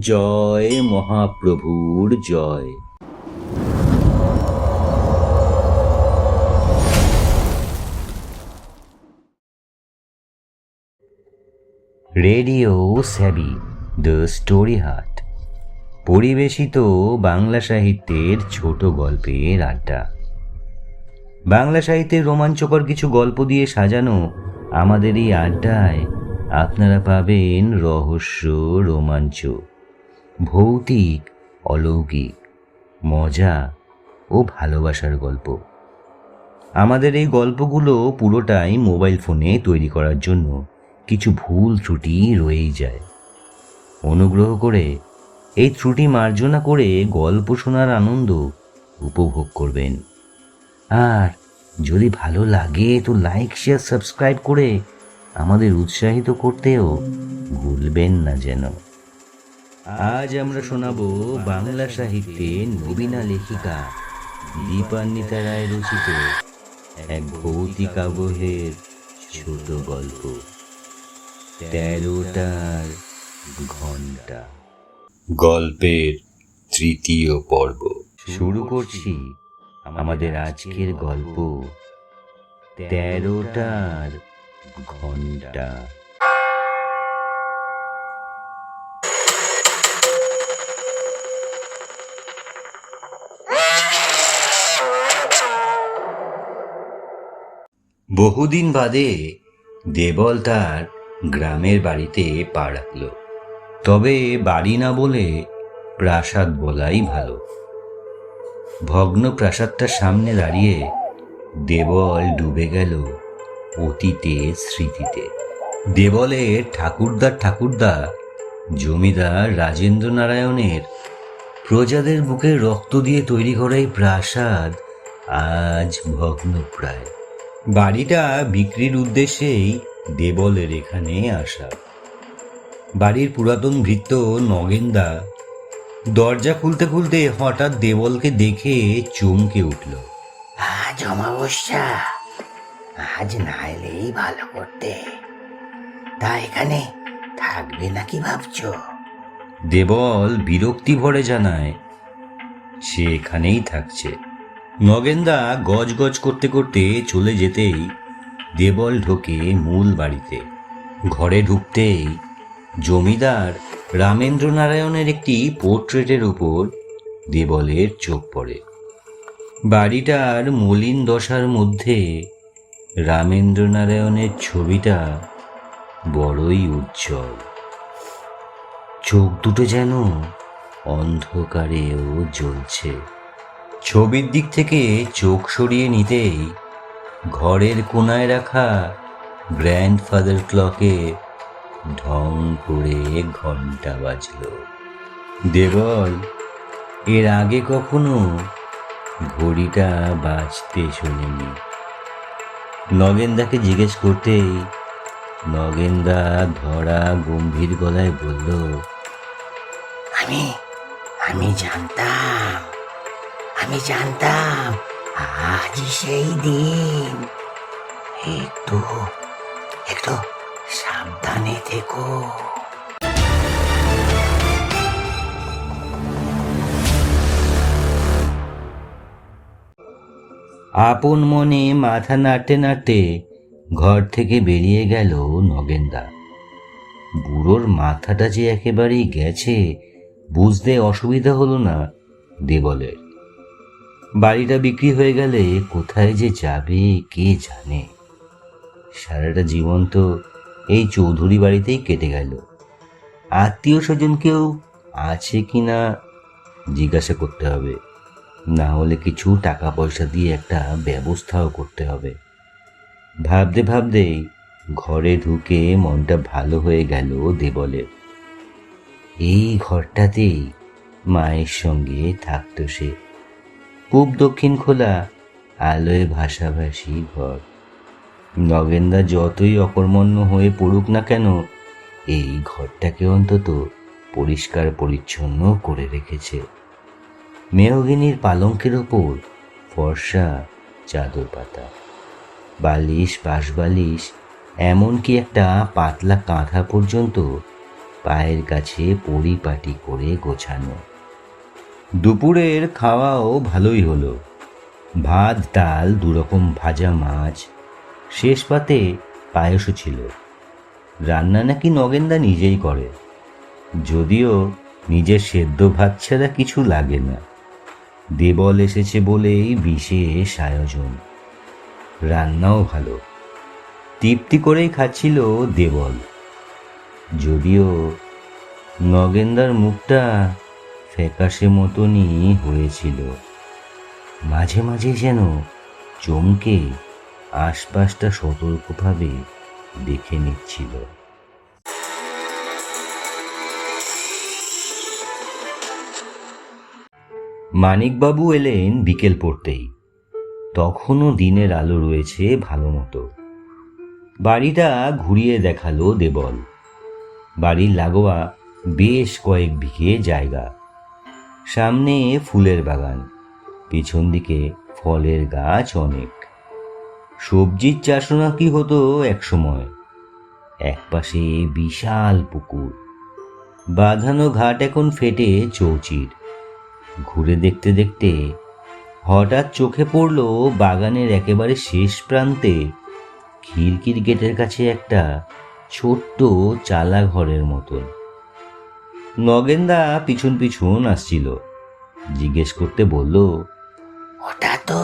জয় মহাপ্রভুর জয়। রেডিও স্যাবি, দ্য স্টোরি হাট পরিবেশিত বাংলা সাহিত্যের ছোট গল্পের আড্ডা। বাংলা সাহিত্যের রোমাঞ্চকর কিছু গল্প দিয়ে সাজানো আমাদের এই আড্ডায় আপনারা পাবেন রহস্য, রোমাঞ্চ ভৌতিক, অলৌকিক, মজা ও ভালোবাসার গল্প। আমাদের এই গল্পগুলো পুরোটাই মোবাইল ফোনে তৈরি করার জন্য কিছু ভুল ত্রুটি রয়েই যায়। অনুগ্রহ করে এই ত্রুটি মার্জনা করে গল্প শোনার আনন্দ উপভোগ করবেন। আর যদি ভালো লাগে তো লাইক, শেয়ার, সাবস্ক্রাইব করে আমাদের উৎসাহিত করতেও ভুলবেন না যেন। আজ আমরা শোনাবো বাংলা সাহিত্যের নবীনা লেখিকা দীপান্বিতা রায় রচিত এক ভৌতিক আবহের ছোট গল্প। তেরোটার ঘণ্টা গল্পের তৃতীয় পর্ব। শুরু করছি আমাদের আজকের গল্প। তেরোটার ঘণ্টা বহুদিন বাদে দেবল তার গ্রামের বাড়িতে পা রাখল। তবে বাড়ি না বলে প্রাসাদ বলাই ভালো। ভগ্ন প্রাসাদটার সামনে দাঁড়িয়ে দেবল ডুবে গেল অতীতে, স্মৃতিতে। দেবলের ঠাকুরদার ঠাকুরদা, জমিদার রাজেন্দ্র নারায়ণের প্রজাদের বুকে রক্ত দিয়ে তৈরি করা এই প্রাসাদ আজ ভগ্নপ্রায়। বাড়িটা বিক্রির উদ্দেশ্যেই দেবলের এখানে আসা। বাড়ির পুরাতন ভৃত্য নগেন্দা দরজা খুলতে খুলতে হঠাৎ দেবলকে দেখে চমকে উঠল। আজ অমাবস্যা আজ না এলেই ভালো করতে। তা এখানে থাকবে নাকি ভাবছ? দেবল বিরক্তি ভরে জানায় সে এখানেই থাকছে। নগেন্দা গজ গজ করতে করতে চলে যেতেই দেবল ঢোকে মূল বাড়িতে। ঘরে ঢুকতেই জমিদার রামেন্দ্র নারায়ণের একটি পোর্ট্রেটের উপর দেবলের চোখ পড়ে। বাড়িটার মলিন দশার মধ্যে রামেন্দ্র নারায়ণের ছবিটা বড়ই উজ্জ্বল। চোখ দুটো যেন অন্ধকারেও জ্বলছে। ছবির দিক থেকে চোখ সরিয়ে নিতেই ঘরের কোনায় রাখা গ্র্যান্ডফাদার ক্লকে ঢং করে ঘণ্টা বাজল। দেবল, এর আগে কখনো ঘড়িটা বাজতে শোনেনি। নগেন্দাকে জিজ্ঞেস করতেই নগেন্দা ধরা গম্ভীর গলায় বলল, আমি আমি জানতাম। আমি জানতাম, আজই সেই দিন। একটু একটু সাবধানে থেকো। আপন মনে মাথা নাড়তে নাড়তে ঘর থেকে বেরিয়ে গেল নগেন্দা। বুড়োর মাথাটা যে একেবারেই গেছে, বুঝতে অসুবিধা হলো না দেবলের। বাড়িটা বিক্রি হয়ে গেলে কোথায় যে যাবে, কে জানে? সারাটা জীবন তো এই চৌধুরী বাড়িতেই কেটে গেল। আত্মীয় স্বজন কেউ আছে কি না জিজ্ঞাসা করতে হবে। না হলে কিছু টাকা পয়সা দিয়ে একটা ব্যবস্থাও করতে হবে। ভাবতে ভাবতেই ঘরে ঢুকে মনটা ভালো হয়ে গেল দেবলের। এই ঘরটাতেই মায়ের সঙ্গে থাকতো সে। পূব, দক্ষিণ খোলা, আলোয় ভাসাভাসি ঘর নগেন্দা যতই অকর্মণ্য হয়ে পড়ুক না কেন, এই ঘরটাকে অন্তত পরিষ্কার পরিচ্ছন্ন করে রেখেছে। মেহগিনির পালঙ্কের ওপর ফর্সা চাদর পাতা। বালিশ, বাঁশবালিশ, এমনকি একটা পাতলা কাঁথা পর্যন্ত পায়ের কাছে পরিপাটি করে গোছানো। দুপুরের খাওয়াও ভালোই হলো। ভাত, ডাল, দুরকম ভাজা মাছ, শেষ পাতে পায়েসও ছিল। রান্না নাকি নগেনদা নিজেই করে। যদিও নিজের সেদ্ধ ভাত ছাড়া কিছু লাগে না। দেবল এসেছে বলেই বিশেষ আয়োজন। রান্নাও ভালো। তৃপ্তি করেই খাচ্ছিল দেবল। যদিও নগেন্দার মুখটা ফ্যাকাশে মতনই হয়েছিল। মাঝে মাঝে যেন চমকে আশপাশটা সতর্কভাবে দেখে নিচ্ছিল। মানিকবাবু এলেন বিকেল পড়তেই। তখনও দিনের আলো রয়েছে ভালো মতো বাড়িটা ঘুরিয়ে দেখাল দেবল। বাড়ির লাগোয়া বেশ কয়েক বিঘে জায়গা। সামনে ফুলের বাগান, পিছন দিকে ফলের গাছ অনেক। সবজির চাষও নাকি হতো একসময়? একপাশে বিশাল পুকুর। বাঁধানো ঘাট এখন ফেটে চৌচির। ঘুরে দেখতে দেখতে হঠাৎ চোখে পড়ল বাগানের একেবারে শেষ প্রান্তে খিড়কির গেটের কাছে একটা ছোট্ট চালা ঘরের মতন। নগেন্দা পিছন পিছন আসছিল। জিজ্ঞেস করতে বলল, ওটা তো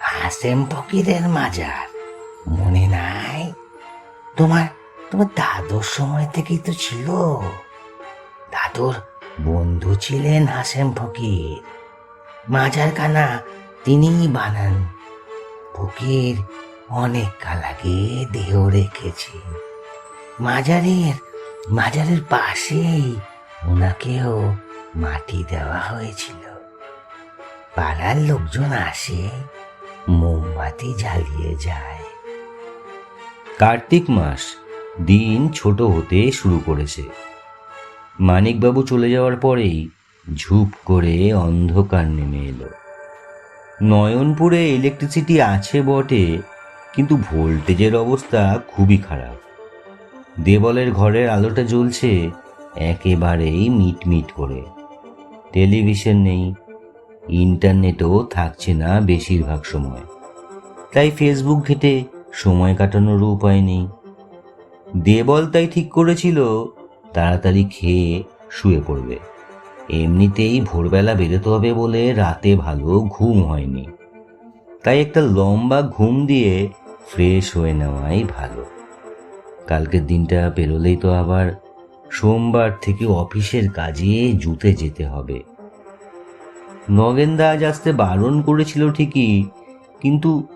হাসেম ফকিরের মাজার, মনে নাই? তোমার তোমার দাদুর সময় থেকেই তো ছিল। দাদুর বন্ধু ছিলেন হাসেম ফকির। মাজার কানা তিনিই বানান। ফকির অনেক কাল আগে দেহ রেখেছে। মাজারের মাজারের পাশেই ওনাকেও মাটি দেওয়া হয়েছিল। পাড়ার লোকজন আসে, মোমবাতি জ্বালিয়ে যায়। কার্তিক মাস দিন ছোট হতে শুরু করেছে। মানিকবাবু চলে যাওয়ার পরেই ঝুপ করে অন্ধকার নেমে এলো। নয়নপুরে ইলেকট্রিসিটি আছে বটে, কিন্তু ভোল্টেজের অবস্থা খুবই খারাপ। দেবলের ঘরের আলোটা জ্বলছে একেবারেই মিটমিট করে। টেলিভিশন নেই, ইন্টারনেটও থাকছে না বেশিরভাগ সময়। তাই ফেসবুক ঘেটে সময় কাটানোর উপায় নেই। দেবল তাই ঠিক করেছিল, তাড়াতাড়ি খেয়ে শুয়ে পড়বে। এমনিতেই ভোরবেলা বেরোতে হবে বলে রাতে ভালো ঘুম হয়নি। তাই একটা লম্বা ঘুম দিয়ে ফ্রেশ হয়ে নেওয়াই ভালো। কালকের দিনটা পেরোলেই তো আবার সোমবার থেকে অফিসের কাজে জুতে যেতে হবে। নগেনদা আজ আসতে বারণ করেছিল ঠিকই, কিন্তু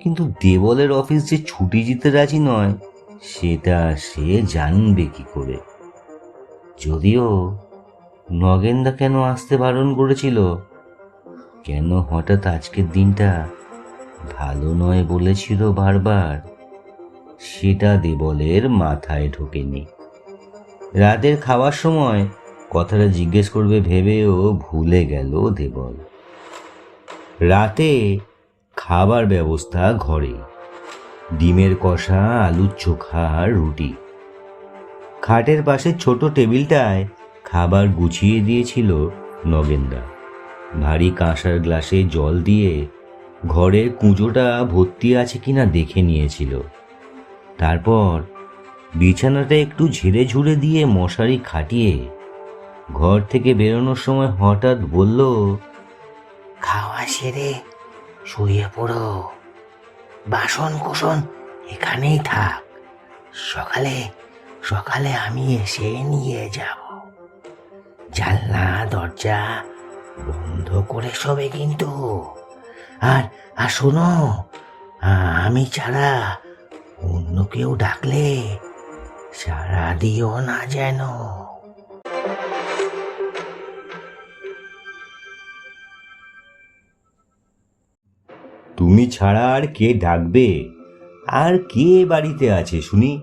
কিন্তু দেবলের অফিস যে ছুটি দিতে রাজি নয়, সেটা সে জানবে কি করে। যদিও নগেনদা কেন আসতে বারণ করেছিল? কেন হঠাৎ আজকের দিনটা ভালো নয় বলেছিল বারবার? সেটা দেবলের মাথায় ঢোকেনি। রাতের খাওয়ার সময় কথাটা জিজ্ঞেস করবে ভেবেও ভুলে গেল দেবল। রাতে খাবার ব্যবস্থা ঘরে। ডিমের কষা, আলুর চোখা আর রুটি। খাটের পাশে ছোট টেবিলটায় খাবার গুছিয়ে দিয়েছিল নগেনদা। ভারী কাঁসার গ্লাসে জল দিয়ে ঘরের কুঁজোটা ভর্তি আছে কিনা দেখে নিয়েছিল। তারপর বিছানাটা একটু ঝেড়ে ঝুড়ে দিয়ে মশারি খাটিয়ে ঘর থেকে বেরোনোর সময় হঠাৎ বলল, খাওয়া সেরে শুয়ে পড়ো। বাসন কোসন এখানেই থাক। সকালে সকালে আমি এসে নিয়ে যাব। জানলা, দরজা বন্ধ করে সবে কিন্তু। আর আর শোনো আমি ছাড়া অন্য কেউ ডাকলে সারা দিও না যেন। তুমি ছাড়া আর কে ডাকবে? আর কে বাড়িতে আছে শুনি?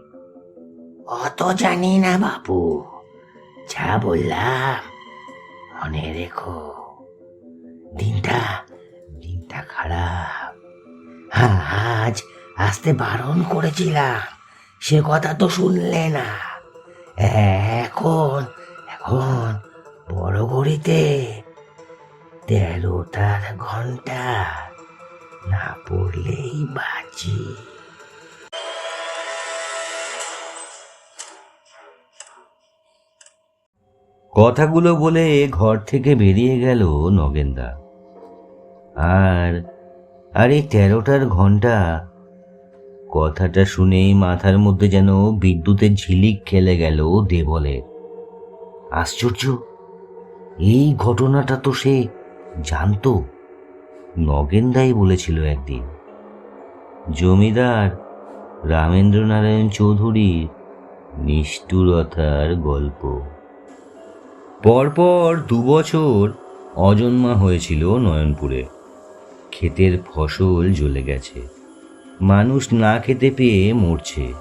অত জানি না বাপু। যা বললাম মনে রেখো। দিনটা দিনটা খারাপ। হ্যাঁ আজ আসতে বারণ করেছিলাম। সে কথা তো শুনলে না। এখন এখন বড় ঘড়িতে তেরোটার ঘণ্টা না পড়লেই বাঁচি। কথাগুলো বলে ঘর থেকে বেরিয়ে গেল নগেনদা। আর আর এই তেরোটার ঘণ্টা কথাটা শুনেই মাথার মধ্যে যেন বিদ্যুতের ঝিলিক খেলে গেল দেবলের আশ্চর্য, এই ঘটনাটা তো সে জানতো, নগেনদাই বলেছিল একদিন। জমিদার রামেন্দ্রনারায়ণ চৌধুরীর নিষ্ঠুরতার গল্প। পরপর দুবছর অজন্মা হয়েছিল নয়নপুরে। ক্ষেতের ফসল জ্বলে গেছে। মানুষ না খেতে পেয়ে মরছে।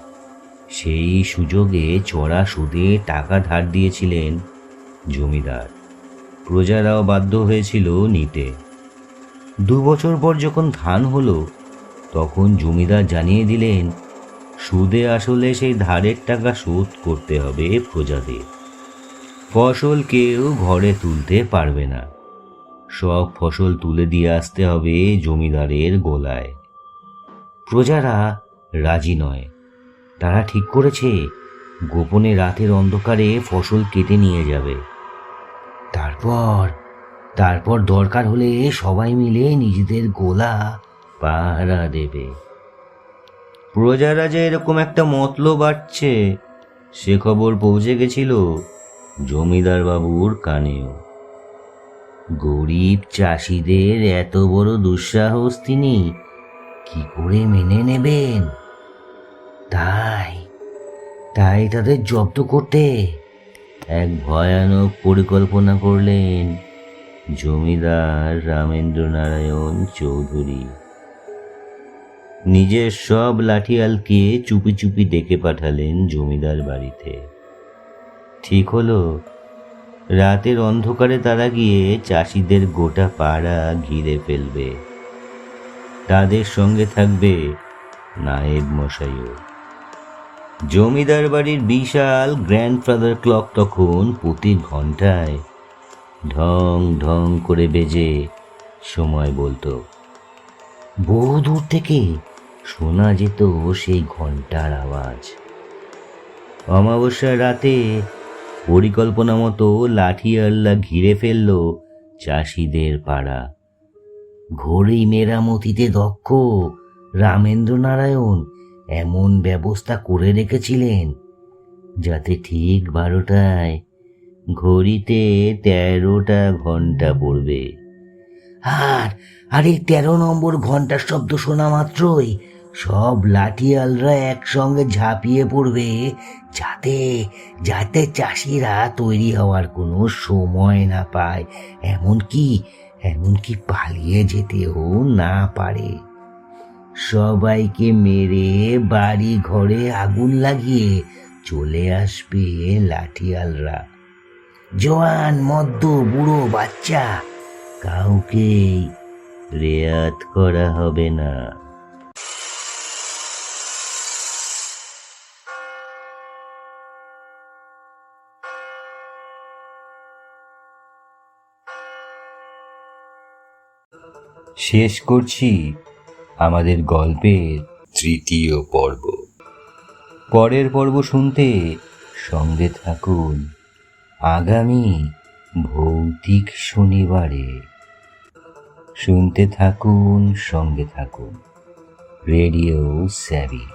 সেই সুযোগে চড়া সুদে টাকা ধার দিয়েছিলেন জমিদার। প্রজারাও বাধ্য হয়েছিল নিতে। দু বছর পর যখন ধান হলো, তখন জমিদার জানিয়ে দিলেন, সুদে আসলে সেই ধারের টাকা শোধ করতে হবে প্রজাদের। ফসল কেউ ঘরে তুলতে পারবে না। সব ফসল তুলে দিয়ে আসতে হবে জমিদারের গোলায়। প্রজারা রাজি নয়। তারা ঠিক করেছে, গোপনে রাতের অন্ধকারে ফসল কেটে নিয়ে যাবে। তারপর তারপর দরকার হলে সবাই মিলে নিজেদের গোলা পাহারা দেবে। প্রজারা যে এরকম একটা মতলব বাড়ছে সে খবর পৌঁছে গেছিল জমিদার বাবুর কানেও। গরিব চাষিদের এত বড় দুঃসাহস তিনি কি করে মেনে নেবেন? তাই তাই তাদের জব্দ করতে এক ভয়ানক পরিকল্পনা করলেন জমিদার রামেন্দ্র নারায়ণ চৌধুরী। নিজের সব লাঠিয়ালকে চুপি চুপি ডেকে পাঠালেন জমিদার বাড়িতে। ঠিক হলো, রাতের অন্ধকারে তারা গিয়ে চাষিদের গোটা পাড়া ঘিরে ফেলবে। তাদের সঙ্গে থাকবে নায়েব মশাইও। জমিদার বাড়ির বিশাল গ্র্যান্ডফাদার ক্লক তখন প্রতি ঘন্টায় ঢং ঢং করে বেজে, সময় বলতো। বহু দূর থেকে শোনা যেত সেই ঘণ্টার আওয়াজ। অমাবস্যার রাতে পরিকল্পনা মতো লাঠি আল্লাহ ঘিরে ফেলল চাষিদের পাড়া। ঘড়ি মেরামতিতে দক্ষ। রামেন্দ্র নারায়ণ এমন ব্যবস্থা করে রেখেছিলেন যাতে ঠিক বারোটায় ঘড়িতে তেরোটা ঘণ্টা পড়বে। আর আর এই তেরো নম্বর ঘণ্টার শব্দ শোনা মাত্রই সব লাঠিয়ালরা একসঙ্গে ঝাঁপিয়ে পড়বে যাতে যাতে চাষিরা তৈরি হওয়ার কোনো সময় না পায়। এমনকি এমনকি পালিয়ে যেতেও না পারে। সবাইকে মেরে বাড়ি ঘরে আগুন লাগিয়ে চলে আসবে লাঠিয়ালরা। জোয়ান মদ্য, বুড়ো, বাচ্চা কাউকে রেয়াত করা হবে না। শেষ করছি আমাদের গল্পের তৃতীয় পর্ব। পরের পর্ব শুনতে সঙ্গে থাকুন আগামী ভৌতিক শনিবারে। শুনতে থাকুন, সঙ্গে থাকুন। রেডিও স্যাভি